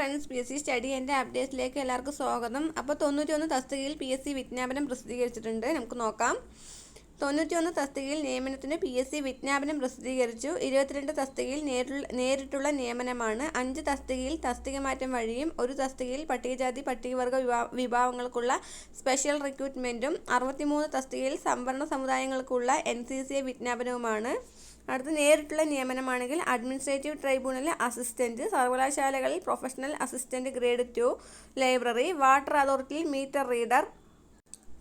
Friends P S C study എന്റെ അപ്ഡേറ്റ്സിലേക്ക് എല്ലാവർക്കും സ്വാഗതം. അപ്പോൾ തൊണ്ണൂറ്റിയൊന്ന് തസ്തികയിൽ പി എസ് സി വിജ്ഞാപനം പ്രസിദ്ധീകരിച്ചിട്ടുണ്ട്. നമുക്ക് നോക്കാം. തൊണ്ണൂറ്റിയൊന്ന് തസ്തികയിൽ നിയമനത്തിന് പി എസ് സി വിജ്ഞാപനം പ്രസിദ്ധീകരിച്ചു. ഇരുപത്തിരണ്ട് തസ്തികയിൽ നേരിട്ടുള്ള നിയമനമാണ്. അഞ്ച് തസ്തികയിൽ തസ്തിക മാറ്റം വഴിയും ഒരു തസ്തികയിൽ പട്ടികജാതി പട്ടികവർഗ വിഭാ വിഭാഗങ്ങൾക്കുള്ള സ്പെഷ്യൽ റിക്രൂട്ട്മെന്റും അറുപത്തിമൂന്ന് തസ്തികയിൽ സംവരണ സമുദായങ്ങൾക്കുള്ള എൻ സി സി വിജ്ഞാപനവുമാണ്. അടുത്ത നേരിട്ടുള്ള നിയമനമാണെങ്കിൽ അഡ്മിനിസ്ട്രേറ്റീവ് ട്രൈബ്യൂണൽ അസിസ്റ്റന്റ് സർവകലാശാലകളിൽ professional assistant grade two library water അതോറിറ്റിയിൽ meter reader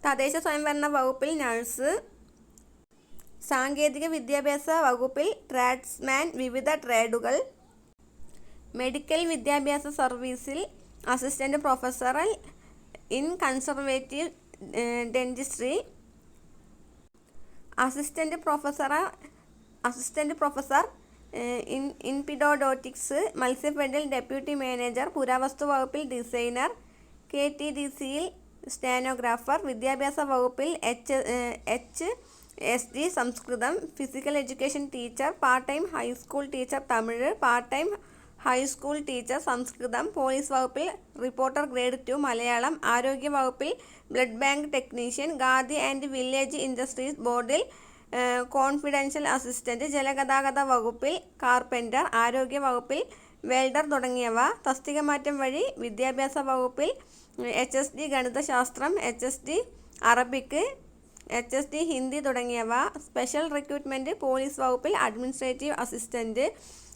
തദ്ദേശ സ്വയംഭരണ വകുപ്പിൽ നഴ്സ് സാങ്കേതിക വിദ്യാഭ്യാസ വകുപ്പിൽ ട്രാഡ്സ്മാൻ വിവിധ ട്രേഡുകൾ മെഡിക്കൽ വിദ്യാഭ്യാസ സർവീസിൽ assistant പ്രൊഫസറൽ in conservative dentistry assistant professor assistant professor in ഇൻപിഡോഡോറ്റിക്സ് മത്സ്യഫെഡിൽ ഡെപ്യൂട്ടി മാനേജർ പുരാവസ്തു വകുപ്പിൽ ഡിസൈനർ കെ ടി ഡി സിയിൽ സ്റ്റാനോഗ്രാഫർ വിദ്യാഭ്യാസ വകുപ്പിൽ എച്ച് എച്ച് എസ് ഡി സംസ്കൃതം physical education teacher part time high school teacher Tamil part time high school teacher സംസ്കൃതം police വകുപ്പിൽ reporter grade two Malayalam ആരോഗ്യ വകുപ്പിൽ blood bank technician Khadi and village industries ബോർഡിൽ confidential assistant ജലഗതാഗത വകുപ്പിൽ carpenter ആരോഗ്യ വകുപ്പിൽ welder തുടങ്ങിയവ തസ്തിക മാറ്റം വഴി വിദ്യാഭ്യാസ വകുപ്പിൽ എച്ച് എസ് ഡി ഗണിതശാസ്ത്രം H S D Arabic H S D Hindi തുടങ്ങിയവ സ്പെഷ്യൽ റിക്രൂട്ട്മെന്റ് പോലീസ് വകുപ്പിൽ administrative assistant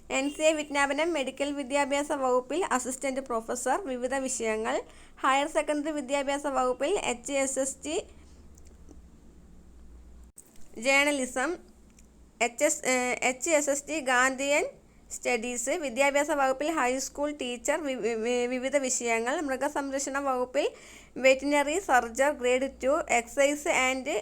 N C A വിജ്ഞാപനം മെഡിക്കൽ വിദ്യാഭ്യാസ വകുപ്പിൽ അസിസ്റ്റന്റ് പ്രൊഫസർ വിവിധ വിഷയങ്ങൾ ഹയർ സെക്കൻഡറി വിദ്യാഭ്യാസ വകുപ്പിൽ H S S T journalism H S H S S T Gandhian studies വിദ്യാഭ്യാസ വകുപ്പിൽ ഹൈസ്കൂൾ ടീച്ചർ വിവിധ വിഷയങ്ങൾ മൃഗസംരക്ഷണ വകുപ്പിൽ veterinary surgeon grade two excise and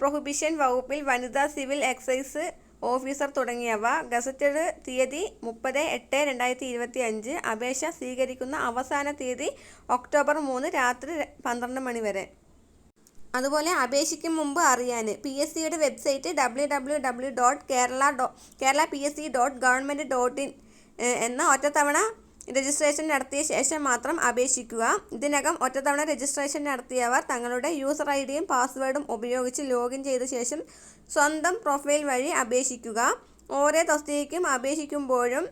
prohibition വകുപ്പിൽ വനിതാ സിവിൽ എക്സൈസ് ഓഫീസർ തുടങ്ങിയവ. ഗസറ്റഡ് തീയതി മുപ്പത് എട്ട് രണ്ടായിരത്തി ഇരുപത്തി അഞ്ച് അപേക്ഷ സ്വീകരിക്കുന്ന അവസാന തീയതി ഒക്ടോബർ മൂന്ന് രാത്രി പന്ത്രണ്ട് മണി വരെ. അതുപോലെ അപേക്ഷിക്കും മുമ്പ് അറിയാൻ പി എസ് സിയുടെ website W W W dot Kerala dot Kerala P S C dot government dot in എന്ന ഒറ്റത്തവണ രജിസ്ട്രേഷൻ നടത്തിയ ശേഷം മാത്രം അപേക്ഷിക്കുക. ഇതിനകം ഒറ്റത്തവണ രജിസ്ട്രേഷൻ നടത്തിയവർ തങ്ങളുടെ യൂസർ ഐ ഡിയും പാസ്വേഡും ഉപയോഗിച്ച് ലോഗിൻ ചെയ്ത ശേഷം സ്വന്തം പ്രൊഫൈൽ വഴി അപേക്ഷിക്കുക. ഓരോ തസ്തികയ്ക്കും അപേക്ഷിക്കുമ്പോഴും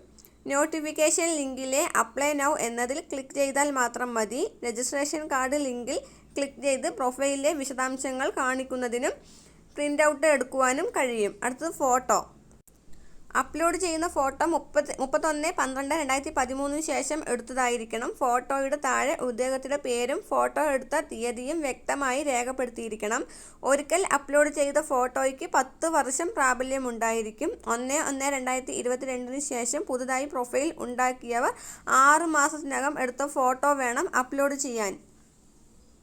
നോട്ടിഫിക്കേഷൻ ലിങ്കിലെ അപ്ലൈ നൗ എന്നതിൽ ക്ലിക്ക് ചെയ്താൽ മാത്രം മതി. രജിസ്ട്രേഷൻ കാർഡ് ലിങ്കിൽ ക്ലിക്ക് ചെയ്ത് പ്രൊഫൈലിലെ വിശദാംശങ്ങൾ കാണിക്കുന്നതിനും പ്രിന്റ് ഔട്ട് എടുക്കുവാനും കഴിയും. അടുത്തത് ഫോട്ടോ. അപ്ലോഡ് ചെയ്യുന്ന ഫോട്ടോ മുപ്പത്തി മുപ്പത്തൊന്ന് പന്ത്രണ്ട് രണ്ടായിരത്തി പതിമൂന്നിന് ശേഷം എടുത്തതായിരിക്കണം. ഫോട്ടോയുടെ താഴെ ഉദ്യോഗത്തിന്റെ പേരും ഫോട്ടോ എടുത്ത തീയതിയും വ്യക്തമായി രേഖപ്പെടുത്തിയിരിക്കണം. ഒരിക്കൽ അപ്ലോഡ് ചെയ്ത ഫോട്ടോയ്ക്ക് പത്ത് വർഷം പ്രാബല്യം ഉണ്ടായിരിക്കും ഒന്ന് ഒന്ന് രണ്ടായിരത്തി ഇരുപത്തിരണ്ടിന് ശേഷം പുതുതായി പ്രൊഫൈൽ ഉണ്ടാക്കിയവർ ആറ് മാസത്തിനകം എടുത്ത ഫോട്ടോ വേണം അപ്ലോഡ് ചെയ്യാൻ.